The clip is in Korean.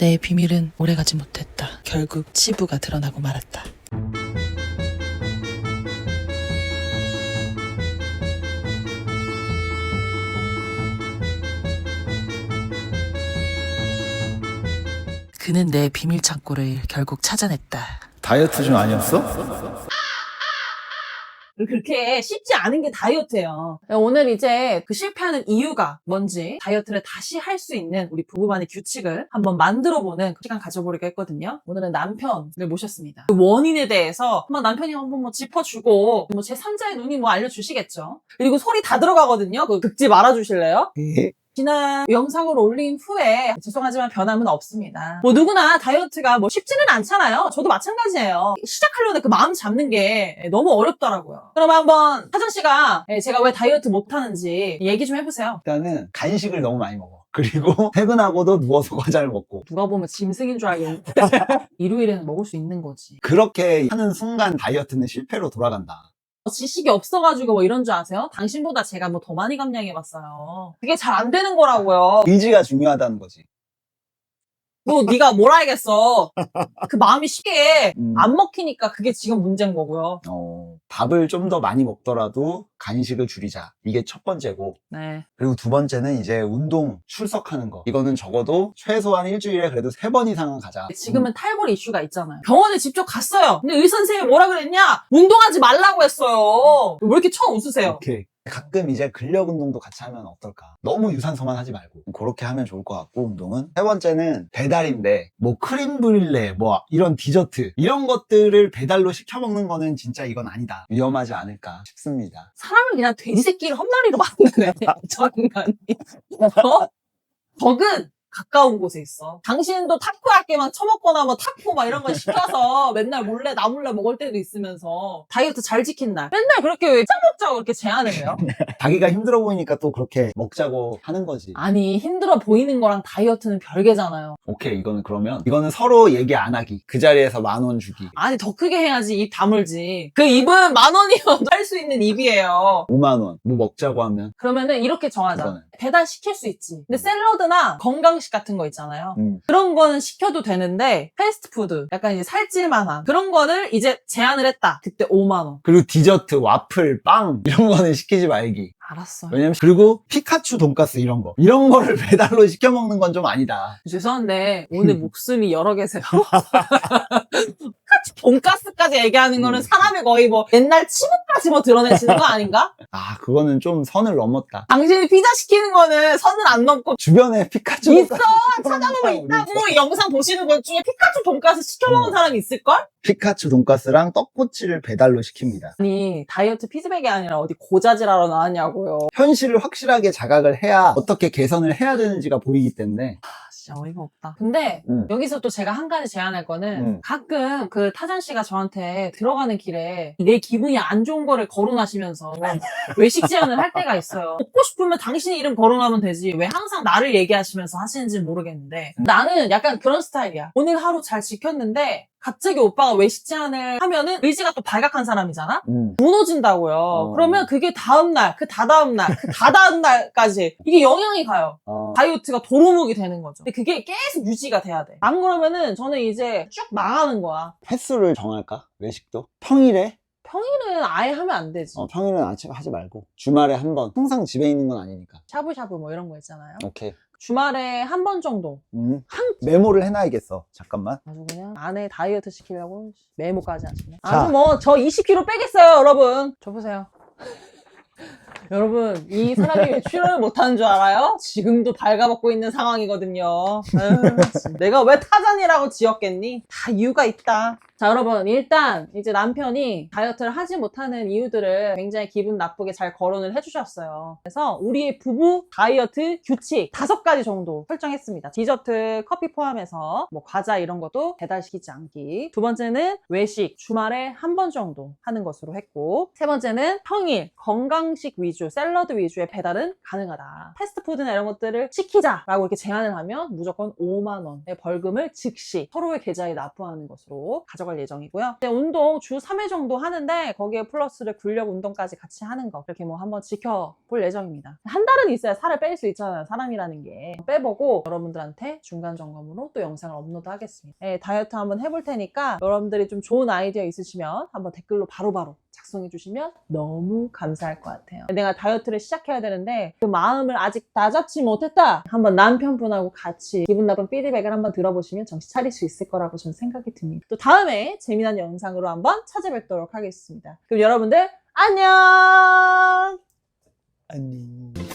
내 비밀은 오래가지 못했다. 결국 치부가 드러나고 말았다. 그는 내 비밀 창고를 결국 찾아냈다. 다이어트 중 아니었어? 그렇게 쉽지 않은 게 다이어트예요. 오늘 이제 그 실패하는 이유가 뭔지 다이어트를 다시 할 수 있는 우리 부부만의 규칙을 한번 만들어보는 시간 가져보려고 했거든요. 오늘은 남편을 모셨습니다. 그 원인에 대해서 한번 남편이 한번 뭐 짚어주고 뭐 제 3자의 눈이 뭐 알려주시겠죠. 그리고 소리 다 들어가거든요. 그 긁지 말아주실래요? 예. 지난 영상을 올린 후에 죄송하지만 변함은 없습니다. 뭐 누구나 다이어트가 뭐 쉽지는 않잖아요. 저도 마찬가지예요. 시작하려는 그 마음 잡는 게 너무 어렵더라고요. 그럼 한번 하정 씨가 제가 왜 다이어트 못하는지 얘기 좀 해보세요. 일단은 간식을 너무 많이 먹어. 그리고 퇴근하고도 누워서 과자를 먹고. 누가 보면 짐승인 줄 알겠는데 일요일에는 먹을 수 있는 거지. 그렇게 하는 순간 다이어트는 실패로 돌아간다. 지식이 없어가지고 뭐 이런 줄 아세요? 당신보다 제가 뭐 더 많이 감량해봤어요. 그게 잘 안 되는 거라고요. 의지가 중요하다는 거지. 뭐 네가 뭘 알겠어. 그 마음이 쉽게 음. 안 먹히니까 그게 지금 문제인 거고요. 어, 밥을 좀 더 많이 먹더라도 간식을 줄이자. 이게 첫 번째고. 네. 그리고 두 번째는 이제 운동, 출석하는 거. 이거는 적어도 최소한 일주일에 그래도 세 번 이상은 가자. 지금은 탈골 이슈가 있잖아요. 병원에 직접 갔어요. 근데 의사 선생님이 뭐라 그랬냐? 운동하지 말라고 했어요. 왜 이렇게 처음 웃으세요? 오케이. 가끔 이제 근력 운동도 같이 하면 어떨까? 너무 유산소만 하지 말고 그렇게 하면 좋을 것 같고 운동은 세 번째는 배달인데 뭐 크림 브릴레 뭐 이런 디저트 이런 것들을 배달로 시켜 먹는 거는 진짜 이건 아니다 위험하지 않을까 싶습니다. 사람을 그냥 돼지 새끼를 헛마리로 만드네. 저 인간이. 어? 적은 가까운 곳에 있어. 당신도 타코야끼만 처먹거나 뭐 타코 막 이런 거 시켜서 맨날 몰래 나 몰래 먹을 때도 있으면서 다이어트 잘 지킨 날 맨날 그렇게 왜짱 먹자고 그렇게 제안을 해요? 자기가 힘들어 보이니까 또 그렇게 먹자고 하는 거지. 아니 힘들어 보이는 거랑 다이어트는 별개잖아요. 오케이 이거는 그러면 이거는 서로 얘기 안 하기 그 자리에서 만 원 주기 아니 더 크게 해야지 입 다물지. 그 입은 만 원이면 할수 있는 입이에요. 5만 원 뭐 먹자고 하면 그러면은 이렇게 정하자. 이거는. 배달 시킬 수 있지. 근데 샐러드나 건강 식 같은 거 있잖아요. 음. 그런 거는 시켜도 되는데 패스트푸드 약간 이제 살찔만한 그런 거를 이제 제한을 했다. 그때 5만 원. 그리고 디저트 와플 빵 이런 거는 시키지 말기 알았어. 왜냐면 그리고 피카츄 돈가스 이런 거 이런 거를 배달로 시켜 먹는 건 좀 아니다. 죄송한데 오늘 목숨이 여러 개세요. 돈가스까지 얘기하는 거는 음. 사람이 거의 뭐 옛날 치부까지 뭐 드러내시는 거 아닌가? 아 그거는 좀 선을 넘었다. 당신이 피자 시키는 거는 선을 안 넘고 주변에 피카츄 있어 찾아보면 있다고 영상 보시는 분 중에 피카츄 돈가스 시켜 먹은 음. 사람이 있을걸? 피카츄 돈가스랑 떡꼬치를 배달로 시킵니다. 아니 다이어트 피드백이 아니라 어디 고자질하러 나왔냐고요. 현실을 확실하게 자각을 해야 어떻게 개선을 해야 되는지가 보이기 때문에 아, 진짜 어이가 없다. 근데 음. 여기서 또 제가 한 가지 제안할 거는 음. 가끔 그 타잔 씨가 저한테 들어가는 길에 내 기분이 안 좋은 거를 거론하시면서 외식 제안을 할 때가 있어요. 먹고 싶으면 당신이 이름 거론하면 되지. 왜 항상 나를 얘기하시면서 하시는지 모르겠는데 나는 약간 그런 스타일이야. 오늘 하루 잘 지켰는데 갑자기 오빠가 외식 제안을 하면은 의지가 또 발각한 사람이잖아? 음. 무너진다고요. 어. 그러면 그게 다음날, 그 다다음날, 그 다다음날까지 이게 영향이 가요. 어, 다이어트가 도루묵이 되는 거죠. 근데 그게 계속 유지가 돼야 돼. 안 그러면은 저는 이제 쭉 망하는 거야. 횟수를 정할까? 외식도? 평일에? 평일은 아예 하면 안 되지. 어, 평일은 아침 하지 말고 주말에 한 번. 항상 집에 있는 건 아니니까. 샤브샤브 뭐 이런 거 있잖아요. 오케이. 주말에 한 번 정도. 음. 메모를 해놔야겠어. 잠깐만. 아주 그냥 아내 다이어트 시키려고 메모까지 하시네. 자. 아주 뭐저 20kg 빼겠어요, 여러분. 저 보세요. 여러분, 이 사람이 왜 출연을 못하는 줄 알아요? 지금도 발가벗고 있는 상황이거든요. 아유, 진짜. 내가 왜 타잔이라고 지었겠니? 다 이유가 있다. 자, 여러분, 일단 이제 남편이 다이어트를 하지 못하는 이유들을 굉장히 기분 나쁘게 잘 거론을 해주셨어요. 그래서 우리의 부부 다이어트 규칙 다섯 가지 정도 설정했습니다. 디저트, 커피 포함해서 뭐 과자 이런 것도 배달시키지 않기. 두 번째는 외식, 주말에 한 번 정도 하는 것으로 했고. 세 번째는 평일, 건강식 위주, 샐러드 위주의 배달은 가능하다. 패스트푸드나 이런 것들을 시키자 라고 이렇게 제안을 하면 무조건 5만 원의 벌금을 즉시 서로의 계좌에 납부하는 것으로 가져갈 가져갈 예정이고요. 이제 운동 주 3회 정도 하는데 거기에 플러스를 근력 운동까지 같이 하는 거 이렇게 뭐 한번 지켜볼 예정입니다. 한 달은 있어야 살을 뺄 수 있잖아요. 사람이라는 게. 빼보고 여러분들한테 중간 점검으로 또 영상을 업로드 하겠습니다. 예, 다이어트 한번 해볼 테니까 여러분들이 좀 좋은 아이디어 있으시면 한번 댓글로 바로바로 작성해 주시면 너무 감사할 것 같아요. 내가 다이어트를 시작해야 되는데 그 마음을 아직 다잡지 못했다. 한번 남편분하고 같이 기분 나쁜 피드백을 한번 들어보시면 정신 차릴 수 있을 거라고 저는 생각이 듭니다. 또 다음에 재미난 영상으로 한번 찾아뵙도록 하겠습니다. 그럼 여러분들 안녕! 안녕.